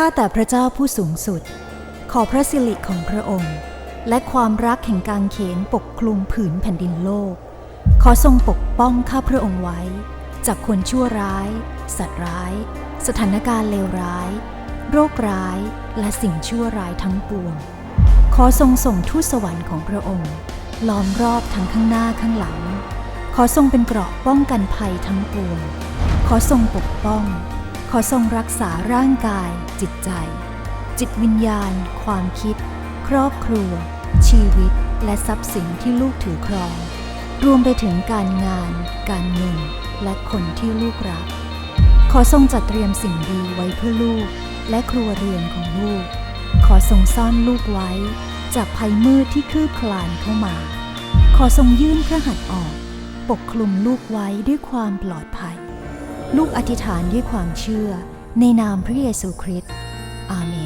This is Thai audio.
ข้าแต่พระเจ้าผู้สูงสุด ขอพระสิริของพระองค์ และความรักแห่งกางเขนปกคลุมผืนแผ่นดินโลก ขอทรงปกป้องข้าพระองค์ไว้ จากคนชั่วร้าย สัตว์ร้าย สถานการณ์เลวร้าย โรคร้ายและสิ่งชั่วร้ายทั้งปวง ขอทรงส่งทูตสวรรค์ของพระองค์ล้อมรอบทั้งข้างหน้าข้างหลัง ขอทรงเป็นเกราะป้องกันภัยทั้งปวง ขอทรงปกป้อง ขอทรงรักษาร่างกาย จิตใจ จิตวิญญาณ ความคิด ครอบครัว ชีวิต และทรัพย์สินที่ลูกถือครอง รวมไปถึงการงาน การเงิน และคนที่ลูกรัก ขอทรงจัดเตรียมสิ่งดีไว้เพื่อลูก และครัวเรือนของลูก ขอทรงซ่อนลูกไว้ จากภัยมืดที่คืบคลานเข้ามา ขอทรงยื่นพระหัตถ์ออก ปกคลุมลูกไว้ด้วยความปลอดภัย ลูกอธิษฐานด้วยความเชื่อในนามพระเยซูคริสต์อาเมน